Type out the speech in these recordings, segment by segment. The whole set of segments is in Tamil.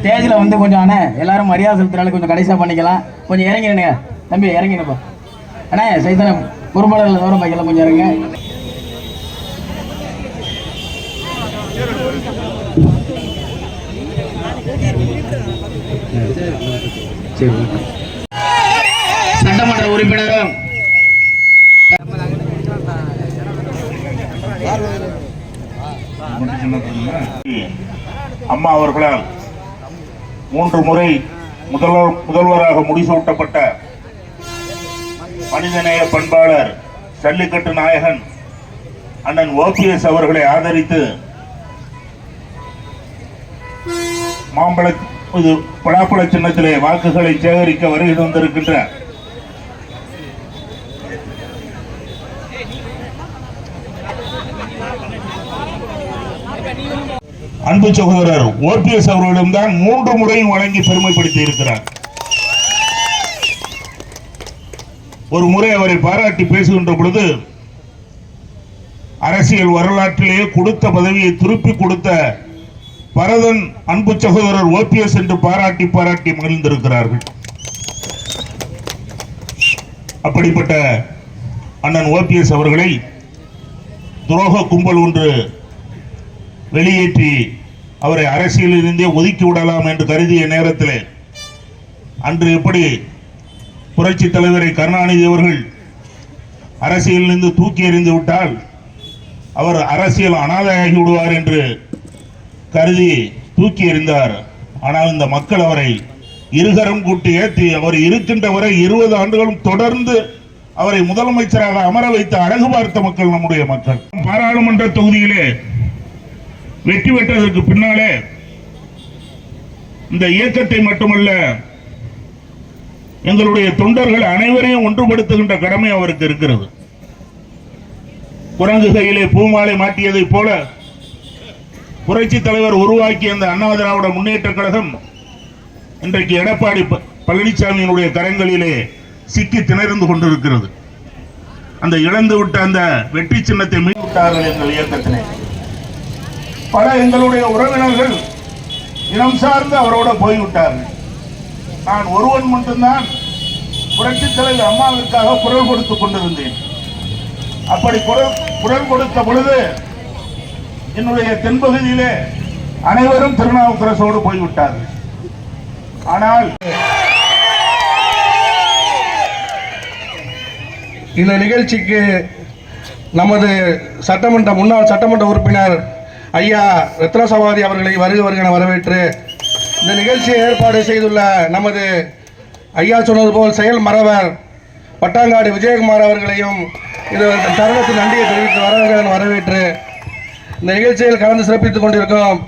ஸ்டேஜில் வந்து கொஞ்சம் அண்ணே எல்லாரும் மரியாதை செலுத்துறாலும் கொஞ்சம் கடைசியாக பண்ணிக்கலாம். கொஞ்சம் இறங்கிடுங்க தம்பி இறங்கிடுப்பா அண்ணே சைத்தனை குறும்படத்தில் தூரம் பைக்கெல்லாம் கொஞ்சம் இறங்க சட்டமன்ற உறுப்பினரும் அம்மா அவர்களால் மூன்று முறை முதல்வர் முதல்வராக முடிசூட்டப்பட்ட மனிதநேய பண்பாளர் ஜல்லிக்கட்டு நாயகன் அண்ணன் ஓபிஎஸ் அவர்களை ஆதரித்து மாம்பழ பலாப்பழ சின்னத்திலே வாக்குகளை சேகரிக்க வருகை தந்திருக்கின்ற அன்பு சகோதரர் ஓபிஎஸ் அவர்களிடம்தான் மூன்று முறையும் வழங்கி பெருமைப்படுத்தி இருக்கிறார். ஒரு முறை அவரை பாராட்டி பேசுகின்ற பொழுது அரசியல் வரலாற்றிலேயே கொடுத்த பதவியை திருப்பி கொடுத்த பரதன் அன்பு சகோதரர் ஓபிஎஸ் என்று பாராட்டி பாராட்டி மகிழ்ந்திருக்கிறார்கள். அப்படிப்பட்ட அண்ணன் ஓபிஎஸ் அவர்களை துரோக கும்பல் ஒன்று வெளியேற்றி அவரை அரசியலிருந்தே ஒதுக்கி விடலாம் என்று கருதிய நேரத்தில் அன்று எப்படி புரட்சி தலைவரை கருணாநிதி அவர்கள் அரசியலிருந்து தூக்கி எறிந்து விட்டால் அவர் அரசியல் அனாதையாகி விடுவார் என்று கருதி தூக்கி எறிந்தார். ஆனால் இந்த மக்கள் அவரை இருகரம் கூட்டி ஏற்றி அவர் இருக்கின்ற வரை இருபது ஆண்டுகளும் தொடர்ந்து அவரை முதலமைச்சராக அமர வைத்த அழகு பார்த்த மக்கள் நம்முடைய மக்கள். பாராளுமன்ற தொகுதியிலே வெற்றி பெற்றதற்கு பின்னாலே இந்த இயக்கத்தை மட்டுமல்ல எங்களுடைய தொண்டர்கள் அனைவரையும் ஒன்றுபடுத்துகின்ற கடமை அவருக்கு இருக்கிறது. குரங்கு கையிலே பூமாலை மாட்டியதைப் போல புரட்சி தலைவர் உருவாக்கிய அந்த அண்ணா திராவிட முன்னேற்ற கழகம் இன்றைக்கு எடப்பாடி ப- பழனிசாமியினுடைய கரங்களிலே சிக்கி திணறந்து கொண்டிருக்கிறது. அந்த இழந்து விட்ட அந்த வெற்றி சின்னத்தை மீண்டு விட்டார்கள் எங்கள் இயக்கத்தினை பல எங்களுடைய உறவினர்கள் இனம் சார்ந்து அவரோட போய்விட்டார்கள். நான் ஒருவன் மட்டும்தான் புரட்சி தலைவர் அம்மாவிற்காக குரல் கொடுத்துக் கொண்டிருந்தேன். அப்படி குரல் குரல் கொடுத்த பொழுது என்னுடைய தென்பகுதியிலே அனைவரும் திருநாவுக்கரசோடு போய்விட்டார்கள். ஆனால் இந்த நிகழ்ச்சிக்கு நமது சட்டமன்ற முன்னாள் சட்டமன்ற உறுப்பினர் ஐயா ரத்ன அவர்களை வருக வருகன வரவேற்று இந்த நிகழ்ச்சியை ஏற்பாடு செய்துள்ள நமது ஐயா சொன்னது போல் செயல் மறவர் பட்டாங்காடு விஜயகுமார் அவர்களையும் இது இந்த தருணத்தில் நன்றியை தெரிவித்து வரவேற்க வரவேற்று இந்த நிகழ்ச்சியில் கலந்து சிறப்பித்துக் கொண்டிருக்கும்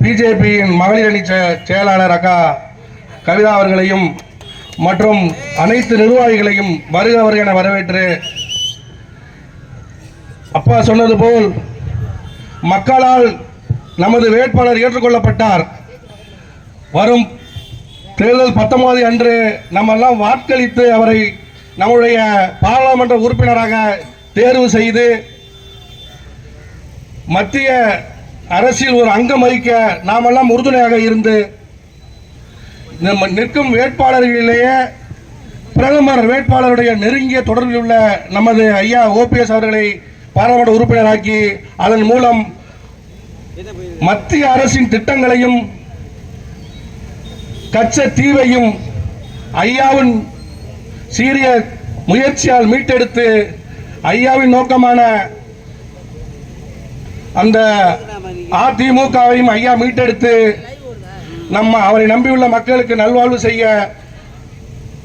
பிஜேபியின் மகளிர் அணி செ- செயலாளர் அக்கா கவிதா அவர்களையும் மற்றும் அனைத்து நிர்வாகிகளையும் வருக வருக என வரவேற்று அப்பா சொன்னது போல் மக்களால் நமது வேட்பாளர் ஏற்றுக்கொள்ளப்பட்டார். வரும் தேர்தல் பத்தொன்பது அன்று நம்ம எல்லாம் வாக்களித்து அவரை நம்முடைய பாராளுமன்ற உறுப்பினராக தேர்வு செய்து மத்திய அரசில் ஒரு அங்கம் வகிக்க நாமெல்லாம் உறுதுணையாக இருந்து நம்ம நிற்கும் வேட்பாளர்களிலேயே பிரதமர் வேட்பாளருடைய நெருங்கிய தொடர்பில் உள்ள நமது ஐயா ஓபிஎஸ் அவர்களை பாராளுமன்ற உறுப்பினராக்கி அதன் மூலம் மத்திய அரசின் திட்டங்களையும் கச்ச தீவையும் ஐயாவின் சீரிய முயற்சியால் மீட்டெடுத்து ஐயாவின் நோக்கமான அந்த அதிமுகவையும் ஐயா மீட்டெடுத்து நம்ம அவரை நம்பியுள்ள மக்களுக்கு நல்வாழ்வு செய்ய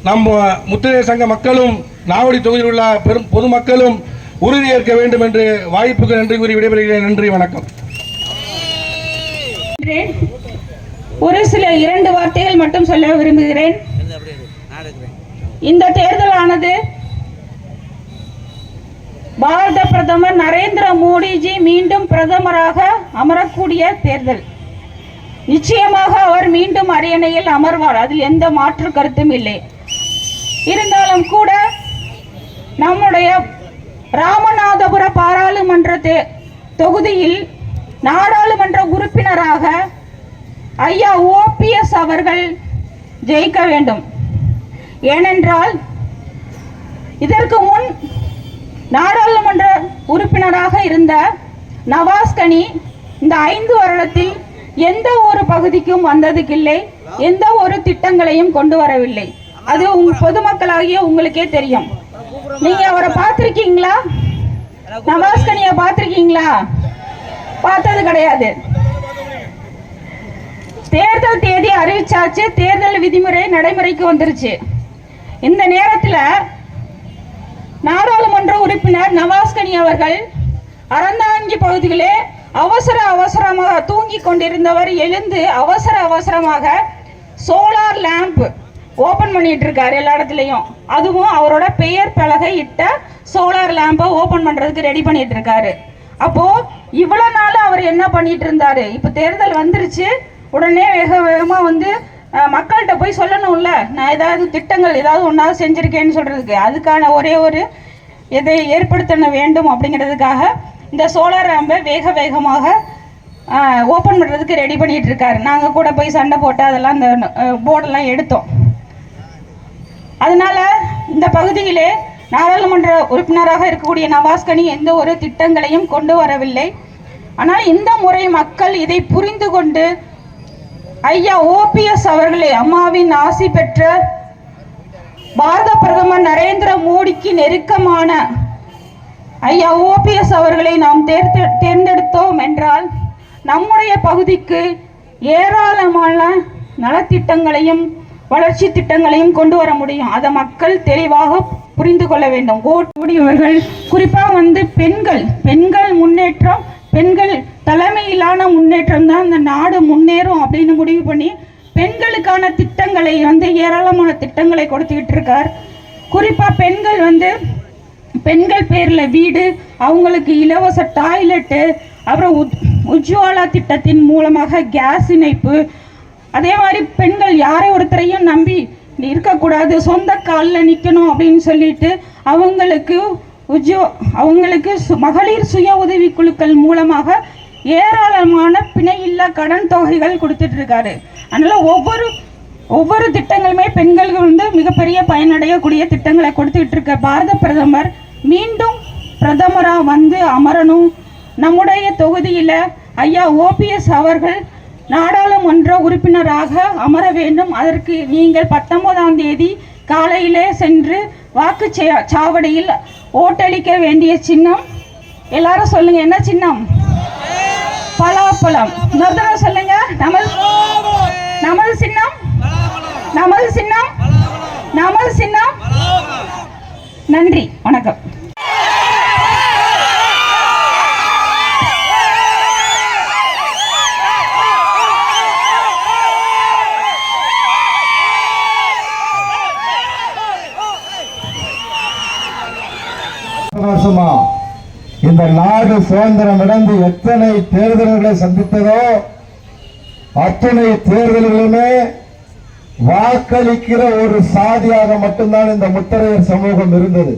நம்ம முத்திரை சங்க மக்களும் நாவடி தொகுதியில் உள்ள பெரும் பொதுமக்களும் உறுதியேற்க வேண்டும் என்று வாய்ப்புக்கு நன்றி கூறி விடைபெறுகிறேன். நன்றி வணக்கம். ஒரு சில இரண்டு வார்த்தைகள் மட்டும் சொல்ல விரும்புகிறேன். இந்த தேர்தலானது பாரத பிரதமர் நரேந்திர மோடிஜி மீண்டும் பிரதமராக அமரக்கூடிய தேர்தல். நிச்சயமாக அவர் மீண்டும் அரியணையில் அமர்வார் அதில் எந்த மாற்று கருத்தும் இல்லை. இருந்தாலும் கூட நம்முடைய ராமநாதபுர பாராளுமன்ற தே- தொகுதியில் நாடாளுமன்ற உறுப்பினராக ஐயா ஓபிஎஸ் அவர்கள் ஜெயிக்க வேண்டும். ஏனென்றால் இதற்கு முன் நாடாளுமன்ற உறுப்பினராக இருந்த நவாஸ்கனி இந்த ஐந்து வருடத்தில் எந்த ஒரு பகுதிக்கும் வந்ததுக்கில்லை. எந்த ஒரு திட்டங்களையும் கொண்டு வரவில்லை. அது உங்கள் பொதுமக்களாகிய உங்களுக்கே தெரியும். நீங்க அவரை பார்த்திருக்கீங்களா? நவாஸ்கனிய பார்த்திருக்கீங்களா? பார்த்தது கிடையாது. தேர்தல் தேதி அறிவிச்சாச்சு. தேர்தல் விதிமுறை நடைமுறைக்கு வந்துருச்சு. இந்த நேரத்துல நாடாளுமன்ற உறுப்பினர் நவாஸ்கனி அவர்கள் அறந்தாங்கி பகுதியிலே அவசர அவசரமாக தூங்கி கொண்டிருந்தவர் எழுந்து அவசர அவசரமாக சோலார் லேம்ப் ஓப்பன் பண்ணிட்டு இருக்காரு எல்லா இடத்துலையும். அதுவும் அவரோட பெயர் பலகை இட்ட சோலார் லேம்பை ஓப்பன் பண்றதுக்கு ரெடி பண்ணிட்டு இருக்காரு. அப்போ இவ்வளவு நாள் அவர் என்ன பண்ணிட்டு இருந்தாரு? இப்ப தேர்தல் வந்துருச்சு. உடனே வேக வேகமா வந்து மக்கள்கிட்ட போய் சொல்லணும்ல. நான் ஏதாவது திட்டங்கள் ஏதாவது ஒன்றாவது செஞ்சுருக்கேன்னு சொல்கிறதுக்கு அதுக்கான ஒரே ஒரு இதை ஏற்படுத்த வேண்டும் அப்படிங்கிறதுக்காக இந்த சோலார் லேம்பை வேக வேகமாக ஓப்பன் பண்ணுறதுக்கு ரெடி பண்ணிகிட்டு இருக்காரு. நாங்கள் கூட போய் சண்டை போட்டு அதெல்லாம் அந்த போர்டெல்லாம் எடுத்தோம். அதனால இந்த பகுதியிலே நாடாளுமன்ற உறுப்பினராக இருக்கக்கூடிய நவாஸ்கனி எந்த ஒரு திட்டங்களையும் கொண்டு வரவில்லை. ஆனால் இந்த முறை மக்கள் இதை புரிந்து கொண்டு ஐயா ஓபிஎஸ் அவர்களே அம்மாவின் ஆசி பெற்ற பாரத பிரதமர் நரேந்திர மோடிக்கு நெருக்கமான ஐயா ஓபிஎஸ் அவர்களை நாம் தேர்ந்து தேர்ந்தெடுத்தோம் என்றால் நம்முடைய பகுதிக்கு ஏராளமான நலத்திட்டங்களையும் வளர்ச்சி திட்டங்களையும் கொண்டு வர முடியும். அதை மக்கள் தெளிவாக புரிந்து கொள்ள வேண்டும். ஓட்டுடையவர்கள் குறிப்பாக வந்து பெண்கள். பெண்கள் முன்னேற்றம் பெண்கள் தலைமையிலான முன்னேற்றம் தான் இந்த நாடு முன்னேறும் அப்படின்னு முடிவு பண்ணி பெண்களுக்கான திட்டங்களை வந்து ஏராளமான திட்டங்களை கொடுத்துக்கிட்டு இருக்கார். குறிப்பாக பெண்கள் வந்து பெண்கள் பேரில் வீடு அவங்களுக்கு இலவச டாய்லெட்டு அப்புறம் உத்- உஜ்வாலா திட்டத்தின் மூலமாக கேஸ் இணைப்பு அதே மாதிரி பெண்கள் யாரை ஒருத்தரையும் நம்பி இருக்கக்கூடாது சொந்த காலில் நிற்கணும் அப்படின்னு சொல்லிட்டு அவங்களுக்கு உஜ்யோ அவங்களுக்கு சு- மகளிர் சுய உதவி குழுக்கள் மூலமாக ஏராளமான பிணையில்லா கடன் தொகைகள் கொடுத்துட்டு இருக்காரு அதனால் ஒவ்வொரு ஒவ்வொரு திட்டங்களுமே பெண்களுக்கு வந்து மிகப்பெரிய பயனடையக்கூடிய திட்டங்களை கொடுத்துட்டு இருக்க பாரத பிரதமர் மீண்டும் பிரதமராக வந்து அமரணும். நம்முடைய தொகுதியில் ஐயா ஓபிஎஸ் அவர்கள் நாடாளுமன்ற உறுப்பினராக அமர வேண்டும். அதற்கு நீங்கள் பத்தொன்பதாம் தேதி காலையிலே சென்று வாக்கு சாவடியில் ஓட்டளிக்க வேண்டிய சின்னம். எல்லாரும் சொல்லுங்க என்ன சின்னம்? பலாப்பழம். இன்னொரு சொல்லுங்க நமது நமது சின்னம். நமது சின்னம். நமது சின்னம். நன்றி வணக்கம். நாடு சுதந்திரம் அடைந்து எத்தனை தேர்தல்களை சந்தித்ததோ அத்தனை தேர்தல்களுமே வாக்களிக்கிற ஒரு சாதியாக மட்டும்தான் இந்த முத்தரையர் சமூகம் இருந்தது.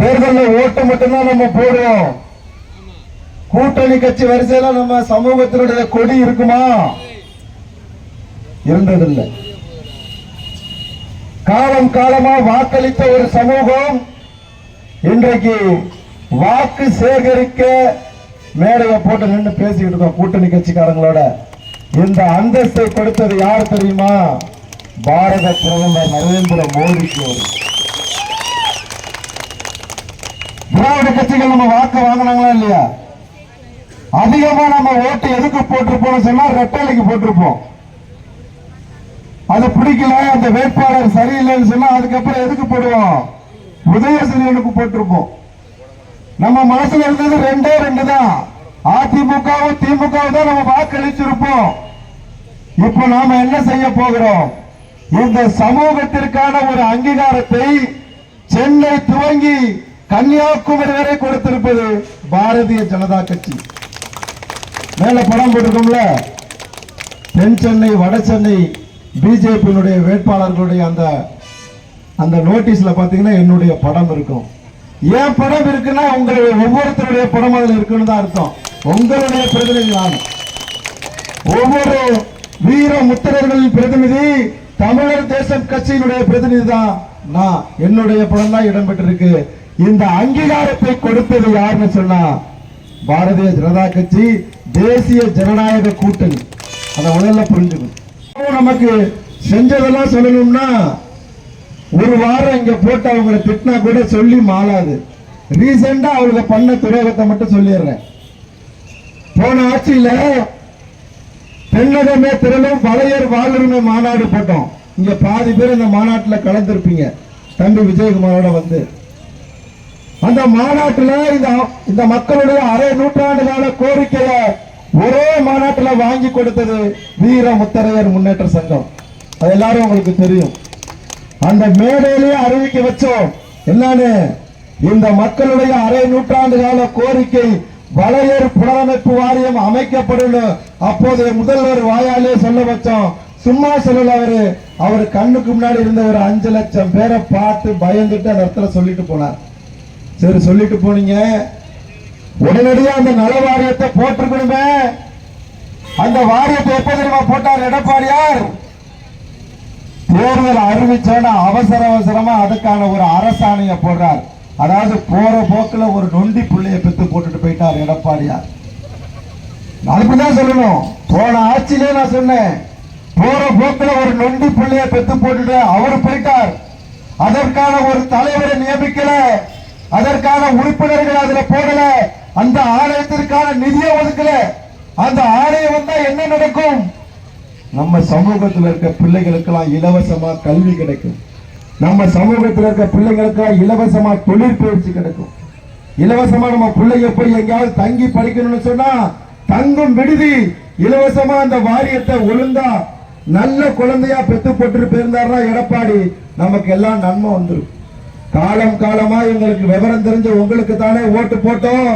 தேர்தலில் ஓட்டு மட்டும்தான் நம்ம போடுவோம். கூட்டணி கட்சி வரிசையில நம்ம சமூகத்தினுடைய கொடி இருக்குமா? இருந்ததில்லை. காலம் காலமா வாக்களித்த ஒரு சமூகம் இன்றைக்கு வாக்கு சேகரிக்க மேடையை போட்டு நின்று பேசிக்கிட்டு இருக்கோம் கூட்டணி கட்சிக்காரங்களோட. இந்த அந்தஸ்தை கொடுத்தது யார் தெரியுமா? பாரத பிரதமர் நரேந்திர மோடிக்கு. திராவிட கட்சிகள் நம்ம வாக்கு வாங்கினாங்களா இல்லையா? அதிகமா நம்ம ஓட்டு எதுக்கு போட்டிருப்போம் சொன்னா ரெட்டலைக்கு போட்டிருப்போம். அது பிடிக்கல அந்த வேட்பாளர் சரியில்லைன்னு சொன்னா அதுக்கப்புறம் எதுக்கு போடுவோம்? உதயசூரியனுக்கு போட்டிருப்போம் நம்ம மனசுல இருந்தது ரெண்டே ரெண்டு தான். அதிமுகவும் திமுகவும் தான் நம்ம வாக்களிச்சிருப்போம். இப்ப நாம என்ன செய்ய போகிறோம்? இந்த சமூகத்திற்கான ஒரு அங்கீகாரத்தை சென்னை துவங்கி கன்னியாகுமரி வரை கொடுத்திருப்பது பாரதிய ஜனதா கட்சி. மேல படம் போட்டிருக்கோம்ல? தென் சென்னை வட சென்னை பிஜேபியினுடைய வேட்பாளர்களுடைய அந்த அந்த நோட்டீஸ்ல பாத்தீங்கன்னா என்னுடைய படம் இருக்கும். என் படம் இருக்குன்னா உங்களுடைய ஒவ்வொருத்தருடைய படம் அதில் இருக்குன்னு தான் அர்த்தம். உங்களுடைய பிரதிநிதி நான். ஒவ்வொரு வீர முத்திரர்களின் பிரதிநிதி தமிழர் தேசம் கட்சியினுடைய பிரதிநிதி தான் நான். என்னுடைய படம் தான் இடம்பெற்றிருக்கு. இந்த அங்கீகாரத்தை கொடுத்தது யாருன்னு சொன்னா பாரதிய ஜனதா கட்சி தேசிய ஜனநாயக கூட்டணி. அதை முதல்ல புரிஞ்சுக்கணும். நமக்கு செஞ்சதெல்லாம் சொல்லணும்னா ஒரு வாரம் இங்க போட்டு அவங்களை திட்டினா கூட சொல்லி மாளாது. ரீசெண்டா அவங்க பண்ண துரோகத்தை மட்டும் சொல்லிடுறேன். போன ஆட்சியில தென்னகமே திரளும் பழையர் வாழ்வுரிமை மாநாடு போட்டோம். இங்க பாதி பேர் இந்த மாநாட்டில் கலந்துருப்பீங்க. தம்பி விஜயகுமாரோட வந்து. அந்த மாநாட்டில் இந்த இந்த மக்களுடைய அரை நூற்றாண்டு கால கோரிக்கையை ஒரே மாநாட்டில் வாங்கி கொடுத்தது வீர முத்தரையர் முன்னேற்ற சங்கம். அது எல்லாரும் உங்களுக்கு தெரியும். அந்த மேடையிலே அறிவிக்க வச்சோம். என்னன்னு? இந்த மக்களுடைய அரை நூற்றாண்டு கால கோரிக்கை வளையர் புனரமைப்பு வாரியம் அமைக்கப்படும். அப்போதைய முதல்வர் வாயாலே சொல்ல வச்சோம். சும்மா சொல்லல அவரு. அவர் கண்ணுக்கு முன்னாடி இருந்த ஒரு அஞ்சு லட்சம் பேரை பார்த்து பயந்துட்டு அந்த இடத்துல சொல்லிட்டு போனார். சரி சொல்லிட்டு போனீங்க. உடனடியா அந்த நல வாரியத்தை போட்டிருக்கணுமே. அந்த வாரியத்தை எப்ப தெரியுமா போட்டார்? எடப்பாடியார். தேர்தல் அறிவிச்சோன்னா அவசர அவசரமா அதுக்கான ஒரு அரசாணைய போடுறார். அதாவது போற போக்குல ஒரு நொண்டி பிள்ளைய பெத்து போட்டுட்டு போயிட்டார் எடப்பாடியார். அதுக்குதான் சொல்லணும். போன ஆட்சியிலே நான் சொன்னேன். போற போக்குல ஒரு நொண்டி பிள்ளைய பெத்து போட்டுட்டு அவர் போயிட்டார். அதற்கான ஒரு தலைவரை நியமிக்கல. அதற்கான உறுப்பினர்கள் அதுல போடல அந்த ஆலயத்திற்கான நிதியை ஒதுக்கல. அந்த ஆலயம் வந்தா என்ன நடக்கும்? நம்ம சமூகத்தில் இருக்க பிள்ளைகளுக்கெல்லாம் இலவசமா கல்வி கிடைக்கும். நம்ம சமூகத்தில் இருக்க பிள்ளைகளுக்கெல்லாம் இலவசமா தொழிற்பயிற்சி கிடைக்கும். இலவசமா நம்ம பிள்ளைங்க போய் எங்கேயாவது தங்கி படிக்கணும்னு சொன்னா தங்கும் விடுதி இலவசமா அந்த வாரியத்தை ஒழுங்கா நல்ல குழந்தையா பெத்து போட்டு போயிருந்தாருன்னா எடப்பாடி நமக்கு எல்லாம் நன்மை வந்துடும் காலம் காலமா எங்களுக்கு விவரம் தெரிஞ்ச உங்களுக்கு தானே ஓட்டு போட்டோம்.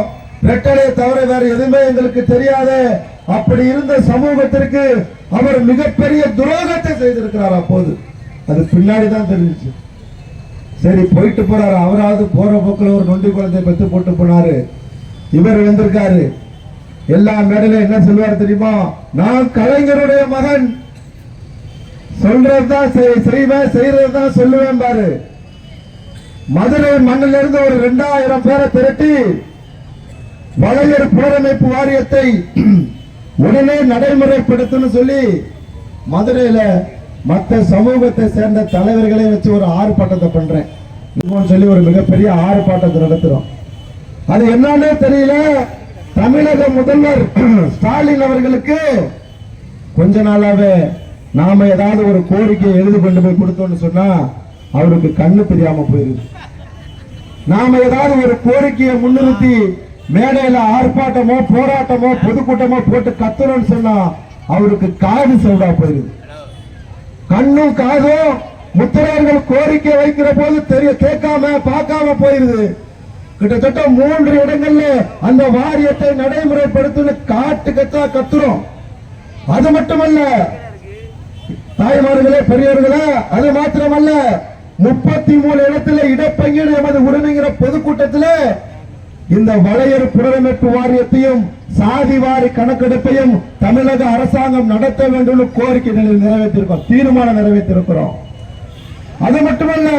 ரெட்டலையை தவிர வேற எதுவுமே எங்களுக்கு தெரியாது. அப்படி இருந்த சமூகத்திற்கு அவர் மிகப்பெரிய துரோகத்தை செய்திருக்கிறார் அப்போது. அது பின்னாடி தான் தெரிஞ்சுச்சு. சரி போயிட்டு போறாரு. அவராவது போற போக்கில் ஒரு நொண்டி குழந்தைய பெற்று போட்டு போனாரு. இவர் வந்திருக்காரு எல்லா மேடையில என்ன சொல்வார் தெரியுமா? நான் கலைஞருடைய மகன். சொல்றதுதான் செய்- செய்வேன் செய்யறதுதான் சொல்லுவேன் பாரு. மதுரை மண்ணிலிருந்து இருந்து ஒரு ரெண்டாயிரம் பேரை திரட்டி வளையர் புனரமைப்பு வாரியத்தை உடனே நடைமுறைப்படுத்தணும் சொல்லி மதுரையில மற்ற சமூகத்தை சேர்ந்த தலைவர்களை வச்சு ஒரு ஆர்ப்பாட்டத்தை பண்றேன். சொல்லி ஒரு மிகப்பெரிய ஆர்ப்பாட்டத்தை நடத்துறோம். அது என்னன்னு தெரியல. தமிழக முதல்வர் ஸ்டாலின் அவர்களுக்கு கொஞ்ச நாளாவே நாம ஏதாவது ஒரு கோரிக்கையை எழுதி கொண்டு போய் கொடுத்தோம்னு சொன்னா அவருக்கு கண்ணு தெரியாம போயிருது. நாம ஏதாவது ஒரு கோரிக்கையை முன்னிறுத்தி மேடையில ஆர்ப்பாட்டமோ போராட்டமோ பொதுக்கூட்டமோ போட்டு கத்தணும்னு சொன்னா அவருக்கு காது சவுடா போயிருது கண்ணும் காதும் முத்திரையர்கள் கோரிக்கை வைக்கிற போது தெரிய கேட்காம பார்க்காம போயிருது. கிட்டத்தட்ட மூன்று இடங்கள்ல அந்த வாரியத்தை நடைமுறைப்படுத்துன்னு காட்டு கத்தா கத்துறோம். அது மட்டுமல்ல தாய்மார்களே பெரியவர்களே அது மாத்திரமல்ல முப்பத்தி மூணு இடத்துல இடப்பங்கீடு எமது உரிமைங்கிற பொதுக்கூட்டத்தில் இந்த வளையர் புனரமைப்பு வாரியத்தையும் சாதி வாரி கணக்கெடுப்பையும் தமிழக அரசாங்கம் நடத்த வேண்டும் கோரிக்கை நிலையில் நிறைவேற்றிருக்கோம் தீர்மானம் நிறைவேற்றிருக்கிறோம். அது மட்டுமல்ல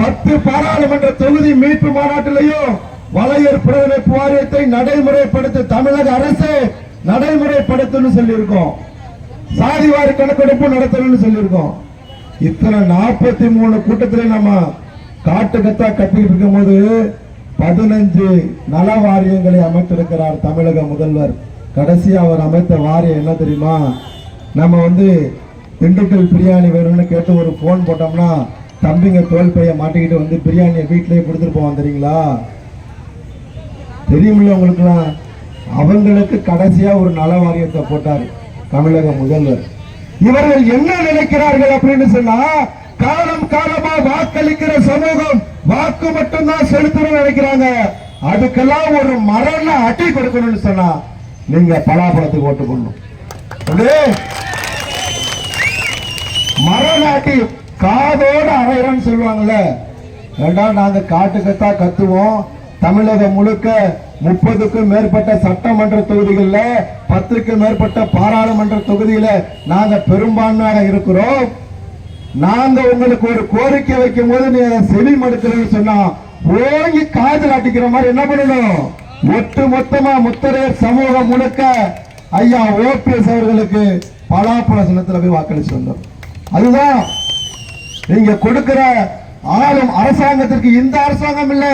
பத்து பாராளுமன்ற தொகுதி மீட்பு மாநாட்டிலையும் வளையர் புனரமைப்பு வாரியத்தை நடைமுறைப்படுத்த தமிழக அரசு நடைமுறைப்படுத்தும் சொல்லியிருக்கோம். சாதிவாரி கணக்கெடுப்பு நடத்தணும்னு சொல்லியிருக்கோம். இத்தனை நாற்பத்தி மூணு கூட்டத்திலே நம்ம காட்டு கத்தா கட்டிக்கிட்டு இருக்கும் போது பதினஞ்சு நல வாரியங்களை அமைத்திருக்கிறார் தமிழக முதல்வர். கடைசி அவர் அமைத்த வாரியம் என்ன தெரியுமா? நம்ம வந்து திண்டுக்கல் பிரியாணி வேணும்னு கேட்டு ஒரு ஃபோன் போட்டோம்னா தம்பிங்க தோல் பைய மாட்டிக்கிட்டு வந்து பிரியாணியை வீட்டிலேயே கொடுத்துட்டு போவான் தெரியுங்களா? தெரியுமில்ல உங்களுக்குலாம்? அவங்களுக்கு கடைசியா ஒரு நல வாரியத்தை போட்டார் தமிழக முதல்வர். இவர்கள் என்ன நினைக்கிறார்கள் அப்படின்னு சொன்னா காலம் காலமா வாக்களிக்கிற சமூகம் வாக்கு மட்டும்தான் செலுத்தணும்னு நினைக்கிறாங்க. அதுக்கெல்லாம் ஒரு மரண அடி கொடுக்கணும்னு சொன்னா நீங்க பலாபலத்துக்கு ஓட்டு போடணும். மரண அடி காதோட அரையறன்னு சொல்லுவாங்கல்ல. ஏண்டா நாங்க காட்டுக்கத்தான் கத்துவோம். தமிழகம் முழுக்க முப்பதுக்கும் மேற்பட்ட சட்டமன்ற தொகுதிகள்ல பத்துக்கும் மேற்பட்ட பாராளுமன்ற தொகுதியில நாங்க பெரும்பான்மையாக இருக்கிறோம். நாங்க உங்களுக்கு ஒரு கோரிக்கை வைக்கும் போது நீ அதை செவி மடுக்கிறேன்னு சொன்னா ஓங்கி காதல் அடிக்கிற மாதிரி என்ன பண்ணணும்? ஒட்டு மொத்தமா முத்தரையர் சமூகம் முழுக்க ஐயா ஓபிஎஸ் அவர்களுக்கு பலாப்பழ சின்னத்துல போய் வாக்களிச்சு வந்தோம். அதுதான் நீங்க கொடுக்கிற ஆளும் அரசாங்கத்திற்கு இந்த அரசாங்கம் இல்ல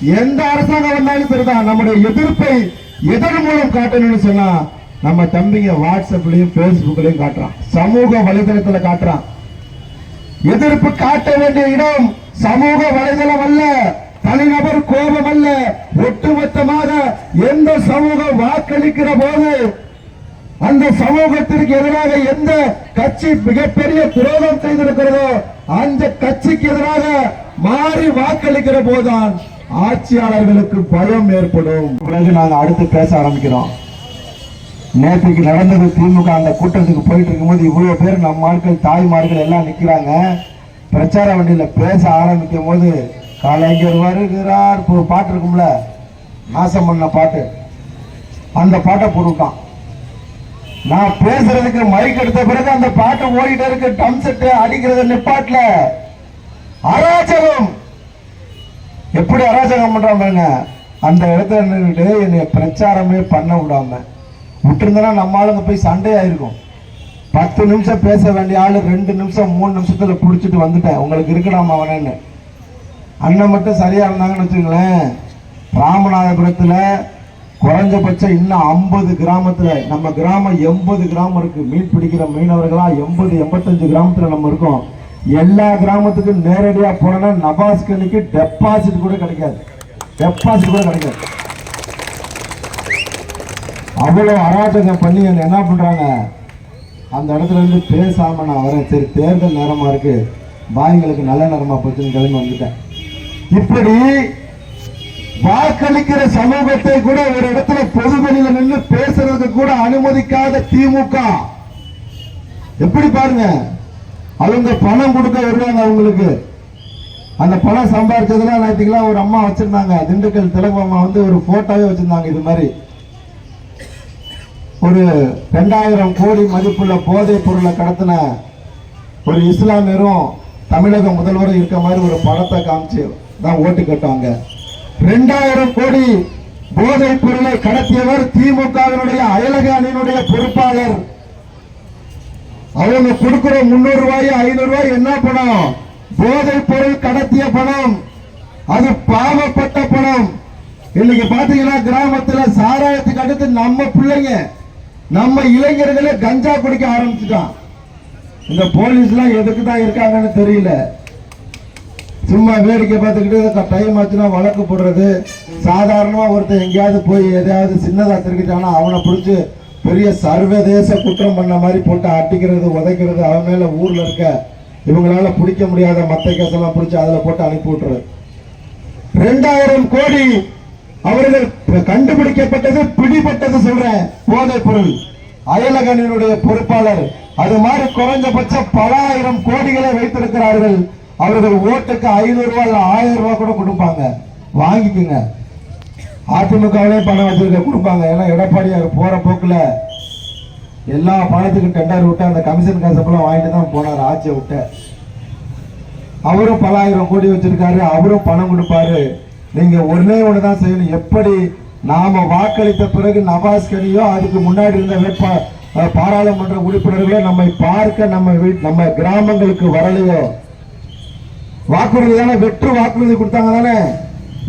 எந்த அரசாங்கம் வந்தாலும் சரிதான். நம்முடைய எதிர்ப்பை எதன் மூலம் காட்டணும்னு சொன்னா நம்ம தம்பிங்க வாட்ஸ்அப்லயும் பேஸ்புக்லயும் காட்டுறான். சமூக வலைதளத்துல காட்டுறான். எதிர்ப்பு காட்ட வேண்டிய இடம் சமூக வலைதளம் அல்ல தனிநபர் கோபம் அல்ல. ஒட்டுமொத்தமாக எந்த சமூகம் வாக்களிக்கிற போது அந்த சமூகத்திற்கு எதிராக எந்த கட்சி மிகப்பெரிய துரோகம் செய்திருக்கிறதோ அந்த கட்சிக்கு எதிராக மாறி வாக்களிக்கிற போதுதான் ஆட்சியாளர்களுக்கு பயம் ஏற்படும். பிறகு அடுத்து பேச ஆரம்பிக்கிறோம். நேற்றுக்கு நடந்தது திமுக அந்த கூட்டத்துக்கு போயிட்டு இருக்கும்போது இவ்வளோ பேர் நம்ம ஆட்கள் தாய்மார்கள் எல்லாம் நிற்கிறாங்க பிரச்சார வண்டியில் பேச ஆரம்பிக்கும் போது கலைஞர் வருகிறார். இப்போ பாட்டு இருக்கும்ல? நாசம் பண்ண பாட்டு. அந்த பாட்டை போட்டுட்டான். நான் பேசுறதுக்கு மைக் எடுத்த பிறகு அந்த பாட்டு ஓடிட்டு இருக்கு. டம் செட்டு அடிக்கிறது நிப்பாட்ல அராஜகம்! எப்படி அராஜகம் பண்றான் பாருங்க. அந்த இடத்துல நின்றுட்டு என்னை பிரச்சாரமே பண்ண விடாம. விட்டுருந்தனா நம்ம ஆளுங்க போய் சண்டையாயிருக்கும். பத்து நிமிஷம் பேச வேண்டிய ஆள் ரெண்டு நிமிஷம் மூணு நிமிஷத்தில் பிடிச்சிட்டு வந்துட்டேன். உங்களுக்கு இருக்கலாமா அவனேன்னு. அண்ணன் மட்டும் சரியாக இருந்தாங்கன்னு வச்சுங்களேன் ராமநாதபுரத்தில் குறைஞ்சபட்சம் இன்னும் ஐம்பது கிராமத்தில் நம்ம கிராமம் எண்பது கிராமம் இருக்குது மீன் பிடிக்கிற மீனவர்களாக எண்பது எண்பத்தஞ்சு கிராமத்தில் நம்ம இருக்கோம். எல்லா கிராமத்துக்கும் நேரடியாக போனோன்னா நபாஸ்கனுக்கு டெபாசிட் கூட கிடைக்காது. டெபாசிட் கூட கிடைக்காது. அவ்வளோ அராஜகம் பண்ணி என்ன என்ன அந்த இடத்துல இருந்து நான் வரேன். சரி தேர்தல் நேரமாக இருக்குது பாய்களுக்கு நல்ல நேரமாக போச்சுன்னு கிளம்பி வந்துட்டேன். இப்படி வாக்களிக்கிற சமூகத்தை கூட ஒரு இடத்துல பொதுவெளியில் நின்று பேசுறதுக்கு கூட அனுமதிக்காத திமுக. எப்படி பாருங்க? அவங்க பணம் கொடுக்க வருவாங்க அவங்களுக்கு. அந்த பணம் சம்பாதிச்சதுலாம் நேற்றுக்கெல்லாம் ஒரு அம்மா வச்சிருந்தாங்க. திண்டுக்கல் திலகம் அம்மா வந்து ஒரு போட்டோவே வச்சிருந்தாங்க இது மாதிரி. ஒரு ரெண்டாயிரம் கோடி மதிப்புள்ள போதைப் பொருளை கடத்தின ஒரு இஸ்லாமியரும் தமிழக முதல்வரும் இருக்க மாதிரி ஒரு படத்தை காமிச்சு தான் ஓட்டு கட்டுவாங்க ரெண்டாயிரம் கோடி போதைப் பொருளை கடத்தியவர் திமுகவினுடைய அயலக அணியினுடைய பொறுப்பாளர். அவங்க கொடுக்கிற முன்னூறு ரூபாய் ஐநூறு ரூபாய் என்ன பணம்? போதைப் பொருள் கடத்திய பணம். அது பாவப்பட்ட பணம். இன்னைக்கு பாத்தீங்கன்னா கிராமத்துல சாராயத்துக்கு அடுத்து நம்ம பிள்ளைங்க நம்ம இளைஞர்களே கஞ்சா குடிக்க ஆரம்பிச்சுட்டான். இந்த போலீஸ்லாம் எதுக்கு தான் இருக்காங்கன்னு தெரியல. சும்மா வேடிக்கை பார்த்துக்கிட்டு டைம் ஆச்சுன்னா வழக்கு போடுறது. சாதாரணமாக ஒருத்தன் எங்கேயாவது போய் எதையாவது சின்னதாக திருக்கிட்டானா அவனை பிடிச்சி பெரிய சர்வதேச குற்றம் பண்ண மாதிரி போட்டு அட்டிக்கிறது உதைக்கிறது அவன் மேலே ஊரில் இருக்க. இவங்களால பிடிக்க முடியாத மத்த கேசெல்லாம் பிடிச்சி அதில் போட்டு அனுப்பி விட்டுறது ரெண்டாயிரம் கோடி அவர்கள் கண்டுபிடிக்கப்பட்டது பிடிபட்டது சொல்ற போதைப் பொருள். அயலகனினுடைய பொறுப்பாளர் அது மாதிரி குறைஞ்சபட்சம் பல ஆயிரம் கோடிகளை வைத்திருக்கிறார்கள். அவர்கள் ஓட்டுக்கு ஐநூறு ரூபாய் இல்ல ஆயிரம் ரூபாய் கூட கொடுப்பாங்க. வாங்கிக்கோங்க. அதிமுகவிலே பணம் வச்சிருக்க கொடுப்பாங்க. ஏன்னா எடப்பாடியார் போற போக்குல எல்லா பணத்துக்கும் டெண்டர் விட்டு அந்த கமிஷன் காசப்பெல்லாம் வாங்கிட்டு தான் போனார் ஆட்சியை விட்ட. அவரும் பல ஆயிரம் கோடி வச்சிருக்காரு அவரும் பணம் கொடுப்பாரு. நீங்க ஒன்னே ஒண்ணுதான் செய்யணும். எப்படி நாம வாக்களித்த பிறகு நவாஸ் கனியோ அதுக்கு முன்னாடி இருந்த வேட்பா பாராளுமன்ற உறுப்பினர்களோ நம்மை பார்க்க நம்ம வீட் நம்ம கிராமங்களுக்கு வரலையோ? வாக்குறுதி தானே வெற்று வாக்குறுதி கொடுத்தாங்க தானே?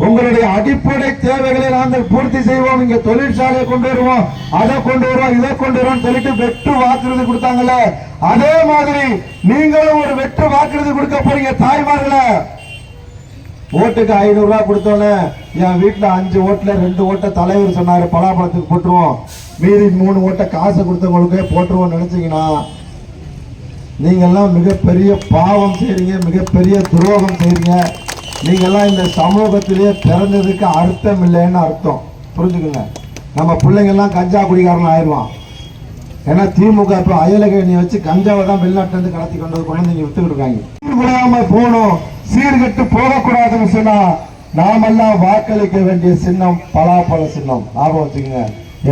உங்களுடைய அடிப்படை தேவைகளை நாங்கள் பூர்த்தி செய்வோம். இங்க தொழிற்சாலையை கொண்டு வருவோம். அதை கொண்டு வருவோம் இதை கொண்டு வருவோம் சொல்லிட்டு வெற்று வாக்குறுதி கொடுத்தாங்கல்ல. அதே மாதிரி நீங்களும் ஒரு வெற்று வாக்குறுதி கொடுக்க போறீங்க தாய்மார்களை. ஓட்டுக்கு ஐநூறுரூவா கொடுத்தோன்னே என் வீட்டில் அஞ்சு ஓட்டில் ரெண்டு ஓட்டை தலைவர் சொன்னார் பலாப்பழத்துக்கு போட்டுருவோம். மீதி மூணு ஓட்டை காசு கொடுத்தவங்களுக்கே போட்டுருவோம் நினச்சிங்கன்னா நீங்கள்லாம் மிகப்பெரிய பாவம் செய்கிறீங்க மிகப்பெரிய துரோகம் செய்கிறீங்க நீங்கள்லாம் இந்த சமூகத்திலேயே பிறந்ததுக்கு அர்த்தம் இல்லைன்னு அர்த்தம். புரிஞ்சுக்கோங்க. நம்ம பிள்ளைங்கெல்லாம் கஞ்சா குடிகாரன் ஆயிடுவான். ஏன்னா திமுக இப்போ அயலகணியை வச்சு கஞ்சாவை தான் வெளிநாட்டிலேருந்து கடத்தி கொண்டு வந்து விற்றுக்கிட்டு இருக்காங்க. இங்க விடாம போகணும். சீர்கட்டு போகக்கூடாதுன்னு சொன்னா நாமெல்லாம் வாக்களிக்க வேண்டிய சின்னம் பலாப்பழ சின்னம். ஞாபகம் வச்சுக்கோங்க.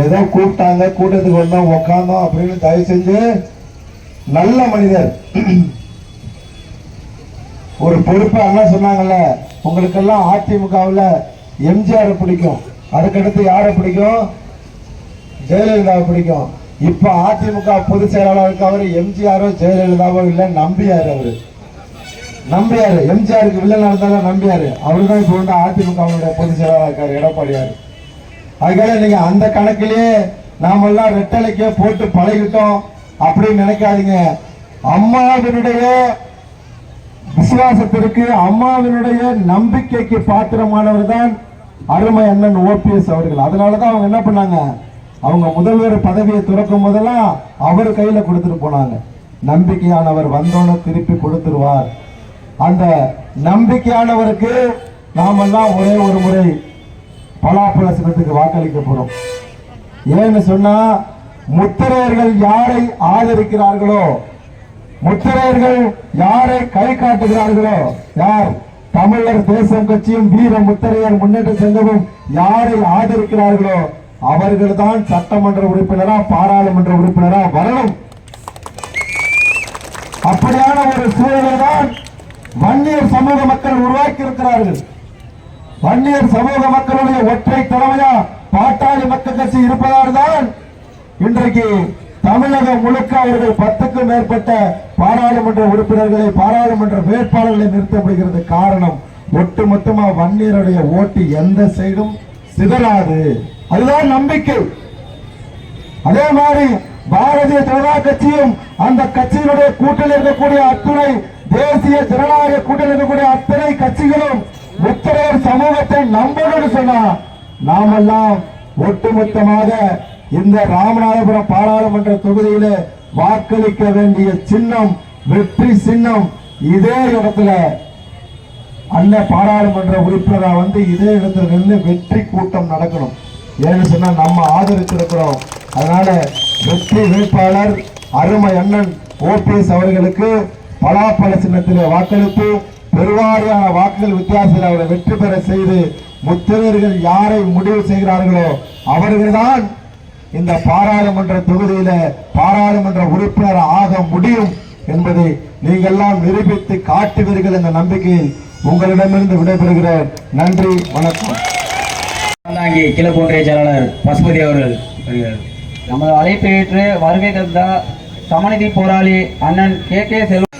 ஏதோ கூப்பிட்டாங்க கூட்டத்துக்கு வந்தோம் உக்காந்தோம் அப்படின்னு தயவு செஞ்சு நல்ல மனிதர். ஒரு பொறுப்பு அண்ணா சொன்னாங்கல்ல? உங்களுக்கெல்லாம் அதிமுகவில் எம்ஜிஆர் பிடிக்கும். அதுக்கடுத்து யாரை பிடிக்கும்? ஜெயலலிதாவை பிடிக்கும். இப்ப அதிமுக பொதுச் செயலாளருக்கு அவர் எம்ஜிஆரோ ஜெயலலிதாவோ இல்ல நம்பியார் அவரு. நம்பியாரு எம்ஜிஆருக்கு வில்லன் இருந்தாலும் நம்பியாரு? அவரு தான் இப்போ வந்து அதிமுகவுடைய பொதுச் செயலாளர் இருக்காரு எடப்பாடியார். அதுக்காக நீங்க அந்த கணக்கிலேயே நாமெல்லாம் ரெட்டலைக்கே போட்டு பழகிட்டோம் அப்படின்னு நினைக்காதீங்க. அம்மாவினுடைய விசுவாசத்திற்கு அம்மாவினுடைய நம்பிக்கைக்கு பாத்திரமானவர் தான் அருமை அண்ணன் ஓபிஎஸ் அவர்கள். அதனாலதான் அவங்க என்ன பண்ணாங்க? அவங்க முதல்வர் பதவியை துறக்கும் போதெல்லாம் அவர் கையில கொடுத்துட்டு போனாங்க. நம்பிக்கையானவர் வந்தோன்னு திருப்பி கொடுத்துருவார். அந்த நம்பிக்கையானவருக்கு நாமெல்லாம் ஒரே ஒரு முறை பலாப்பழ சின்னத்துக்கு வாக்களிக்க போறோம். ஏன்னு சொன்னா முத்திரையர்கள் யாரை ஆதரிக்கிறார்களோ முத்திரையர்கள் யாரை கை காட்டுகிறார்களோ யார் தமிழர் தேசம் கட்சியும் வீர முத்திரையர் முன்னேற்ற சங்கமும் யாரை ஆதரிக்கிறார்களோ அவர்கள் தான் சட்டமன்ற உறுப்பினரா பாராளுமன்ற உறுப்பினரா வரணும். அப்படியான ஒரு சூழலை தான் வன்னியர் சமூக மக்கள் உருவாக்கி இருக்கிறார்கள் வன்னியர் சமூக மக்களுடைய ஒற்றை தலைமையா பாட்டாளி மக்கள் கட்சி இருப்பதால் தான் இன்றைக்கு தமிழகம் முழுக்க அவர்கள் பத்துக்கும் மேற்பட்ட பாராளுமன்ற உறுப்பினர்களை பாராளுமன்ற வேட்பாளர்களை நிறுத்தப்படுகிறது. காரணம் ஒட்டுமொத்தமா வன்னியருடைய ஓட்டு எந்த சைடும் சிதறாது. அதுதான் நம்பிக்கை. அதே மாதிரி பாரதிய ஜனதா கட்சியும் அந்த கட்சியினுடைய கூட்டத்தில் இருக்கக்கூடிய அத்துணை தேசிய ஜனநாயக கூட்டணி கூட அத்தனை கட்சிகளும் முத்திரையர் சமூகத்தை நம்பணும்னு சொன்னா நாமெல்லாம் ஒட்டுமொத்தமாக இந்த ராமநாதபுரம் பாராளுமன்ற தொகுதியில வாக்களிக்க வேண்டிய சின்னம் வெற்றி சின்னம் இதே இடத்துல அந்த பாராளுமன்ற உறுப்பினரா வந்து இதே இடத்துல நின்று வெற்றி கூட்டம் நடக்கணும். ஏன்னு சொன்னா நம்ம ஆதரித்திருக்கிறோம். அதனால வெற்றி வேட்பாளர் அருமை அண்ணன் ஓபிஎஸ் அவர்களுக்கு பலாப்பழ சின்னத்திலே வாக்களித்து பெருவாரியான வாக்குகள் வித்தியாசத்தில் அவரை வெற்றி பெற செய்து முத்திரையர்கள் யாரை முடிவு செய்கிறார்களோ அவர்கள்தான் இந்த பாராளுமன்ற தொகுதியில பாராளுமன்ற உறுப்பினர் ஆக முடியும் என்பதை நீங்கள்லாம் நிரூபித்து காட்டுவீர்கள் என்ற நம்பிக்கையில் உங்களிடமிருந்து விடைபெறுகிறேன். நன்றி வணக்கம். கிழக்கு ஒன்றிய செயலாளர் பசுபதி அவர்கள். நமது அழைப்பை ஏற்று வருகை தந்த சமநிதி போராளி அண்ணன் கே கே செல்வ